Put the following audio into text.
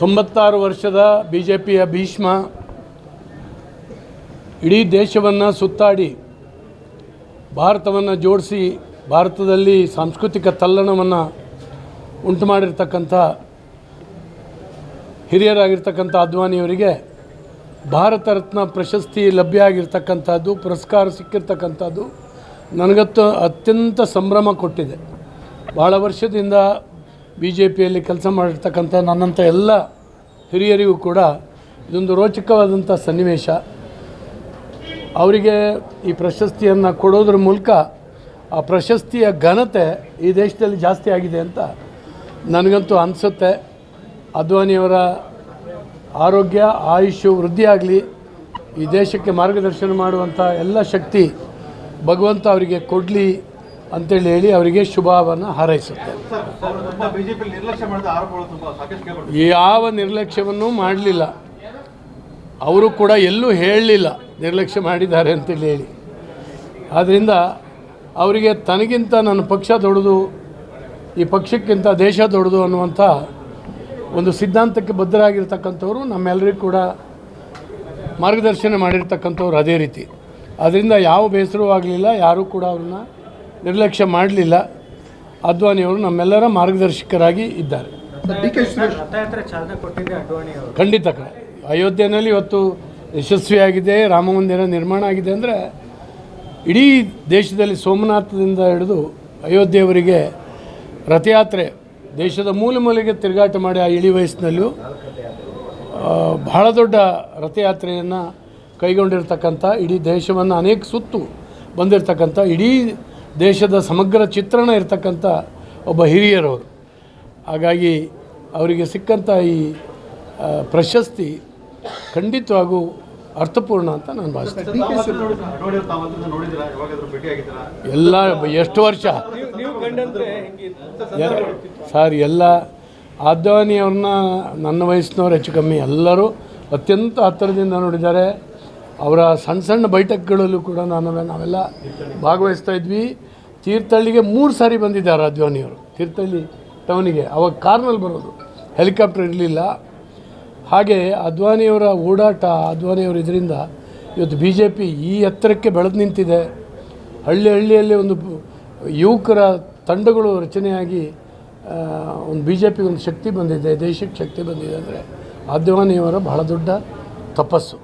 ತೊಂಬತ್ತಾರು ವರ್ಷದ B J ಪಿಯ ಭೀಷ್ಮ ಇಡೀ ದೇಶವನ್ನು ಸುತ್ತಾಡಿ ಭಾರತವನ್ನು ಜೋಡಿಸಿ ಭಾರತದಲ್ಲಿ ಸಾಂಸ್ಕೃತಿಕ ತಲ್ಲಣವನ್ನು ಉಂಟು ಮಾಡಿರ್ತಕ್ಕಂಥ ಹಿರಿಯರಾಗಿರ್ತಕ್ಕಂಥ ಅದ್ವಾನಿಯವರಿಗೆ ಭಾರತ ರತ್ನ ಪ್ರಶಸ್ತಿ ಲಭ್ಯ ಆಗಿರ್ತಕ್ಕಂಥದ್ದು ಪುರಸ್ಕಾರ ಸಿಕ್ಕಿರ್ತಕ್ಕಂಥದ್ದು ನನಗತ್ತು ಅತ್ಯಂತ ಸಂಭ್ರಮ ಕೊಟ್ಟಿದೆ. ಭಾಳ ವರ್ಷದಿಂದ ಬಿ ಜೆ ಪಿಯಲ್ಲಿ ಕೆಲಸ ಮಾಡಿರ್ತಕ್ಕಂಥ ನನ್ನಂಥ ಎಲ್ಲ ಹಿರಿಯರಿಗೂ ಕೂಡ ಇದೊಂದು ರೋಚಕವಾದಂಥ ಸನ್ನಿವೇಶ. ಅವರಿಗೆ ಈ ಪ್ರಶಸ್ತಿಯನ್ನು ಕೊಡೋದ್ರ ಮೂಲಕ ಆ ಪ್ರಶಸ್ತಿಯ ಘನತೆ ಈ ದೇಶದಲ್ಲಿ ಜಾಸ್ತಿ ಆಗಿದೆ ಅಂತ ನನಗಂತೂ ಅನಿಸುತ್ತೆ. ಅದ್ವಾನಿಯವರ ಆರೋಗ್ಯ, ಆಯುಷ್ಯ ವೃದ್ಧಿಯಾಗಲಿ ಈ ದೇಶಕ್ಕೆ ಮಾರ್ಗದರ್ಶನ ಮಾಡುವಂಥ ಎಲ್ಲ ಶಕ್ತಿ ಭಗವಂತ ಅವರಿಗೆ ಕೊಡಲಿ. ಅಂತೇಳಿ ಹೇಳಿ ಅವರಿಗೆ ಶುಭವನ್ನು ಹಾರೈಸುತ್ತೆ. ಯಾವ ನಿರ್ಲಕ್ಷ್ಯವನ್ನು ಮಾಡಲಿಲ್ಲ. ಅವರು ಕೂಡ ಎಲ್ಲೂ ಹೇಳಲಿಲ್ಲ ನಿರ್ಲಕ್ಷ್ಯ ಮಾಡಿದ್ದಾರೆ ಅಂತೇಳಿ ಹೇಳಿ. ಆದ್ದರಿಂದ ಅವರಿಗೆ ತನಗಿಂತ ನನ್ನ ಪಕ್ಷ ದೊಡ್ಡದು ಈ ಪಕ್ಷಕ್ಕಿಂತ ದೇಶ ದೊಡ್ಡದು ಅನ್ನುವಂಥ ಒಂದು ಸಿದ್ಧಾಂತಕ್ಕೆ ಬದ್ಧರಾಗಿರ್ತಕ್ಕಂಥವ್ರು ನಮ್ಮೆಲ್ಲರಿಗೂ ಕೂಡ ಮಾರ್ಗದರ್ಶನ ಮಾಡಿರ್ತಕ್ಕಂಥವ್ರು ಅದೇ ರೀತಿ. ಅದರಿಂದ ಯಾವ ಬೇಸರವೂ ಆಗಲಿಲ್ಲ ಯಾರೂ ಕೂಡ ಅವ್ರನ್ನ ನಿರ್ಲಕ್ಷ್ಯ ಮಾಡಲಿಲ್ಲ. ಅದ್ವಾನಿಯವರು ನಮ್ಮೆಲ್ಲರ ಮಾರ್ಗದರ್ಶಕರಾಗಿ ಇದ್ದಾರೆ. ರಥಯಾತ್ರೆ ಚಾಲನೆ ಕೊಟ್ಟಿದ್ದೆ ಅಡ್ವಾಣಿ ಅವರು. ಖಂಡಿತ ಅಯೋಧ್ಯೆಯಲ್ಲಿ ಇವತ್ತು ಯಶಸ್ವಿಯಾಗಿದೆ ರಾಮ ಮಂದಿರ ನಿರ್ಮಾಣ ಆಗಿದೆ ಅಂದರೆ ಇಡೀ ದೇಶದಲ್ಲಿ ಸೋಮನಾಥದಿಂದ ಹಿಡಿದು ಅಯೋಧ್ಯೆಯವರಿಗೆ ರಥಯಾತ್ರೆ ದೇಶದ ಮೂಲೆ ಮೂಲೆಗೆ ತಿರುಗಾಟ ಮಾಡಿ ಆ ಇಳಿ ವಯಸ್ಸಿನಲ್ಲೂ ಬಹಳ ದೊಡ್ಡ ರಥಯಾತ್ರೆಯನ್ನು ಕೈಗೊಂಡಿರ್ತಕ್ಕಂಥ ಇಡೀ ದೇಶವನ್ನು ಅನೇಕ ಸುತ್ತು ಬಂದಿರತಕ್ಕಂಥ ಇಡೀ ದೇಶದ ಸಮಗ್ರ ಚಿತ್ರಣ ಇರತಕ್ಕಂಥ ಒಬ್ಬ ಹಿರಿಯರವರು. ಹಾಗಾಗಿ ಅವರಿಗೆ ಸಿಕ್ಕಂಥ ಈ ಪ್ರಶಸ್ತಿ ಖಂಡಿತವಾಗೂ ಅರ್ಥಪೂರ್ಣ ಅಂತ ನಾನು ಭಾವಿಸ್ತೇನೆ. ಎಲ್ಲ ಎಷ್ಟು ವರ್ಷ? ಸರ್ ಎಲ್ಲ ಅದ್ವಾನಿಯವ್ರನ್ನ ನನ್ನ ವಯಸ್ಸಿನವ್ರು ಹೆಚ್ಚು ಕಮ್ಮಿ ಎಲ್ಲರೂ ಅತ್ಯಂತ ಹತ್ತಿರದಿಂದ ನೋಡಿದ್ದಾರೆ. ಅವರ ಸಣ್ಣ ಸಣ್ಣ ಬೈಠಕ್ಗಳಲ್ಲೂ ಕೂಡ ನಾನು ನಾವೆಲ್ಲ ಭಾಗವಹಿಸ್ತಾ ಇದ್ವಿ. ತೀರ್ಥಹಳ್ಳಿಗೆ ಮೂರು ಸಾರಿ ಬಂದಿದ್ದಾರೆ ಅದ್ವಾನಿಯವರು ತೀರ್ಥಹಳ್ಳಿ ಟೌನಿಗೆ. ಅವಾಗ ಕಾರ್ನಲ್ಲಿ ಬರೋದು. ಹೆಲಿಕಾಪ್ಟರ್ ಇರಲಿಲ್ಲ. ಹಾಗೆ ಅದ್ವಾನಿಯವರ ಓಡಾಟ ಅದ್ವಾನಿಯವರ ಇದರಿಂದ ಇವತ್ತು ಬಿ ಜೆ ಪಿ ಈ ಎತ್ತರಕ್ಕೆ ಬೆಳೆದು ನಿಂತಿದೆ. ಹಳ್ಳಿ ಹಳ್ಳಿಯಲ್ಲಿ ಒಂದು ಯುವಕರ ತಂಡಗಳು ರಚನೆಯಾಗಿ ಒಂದು ಬಿ ಜೆ ಪಿಗೆ ಒಂದು ಶಕ್ತಿ ಬಂದಿದೆ, ದೇಶಕ್ಕೆ ಶಕ್ತಿ ಬಂದಿದೆ ಅಂದರೆ ಅದ್ವಾನಿಯವರ ಬಹಳ ದೊಡ್ಡ ತಪಸ್ಸು.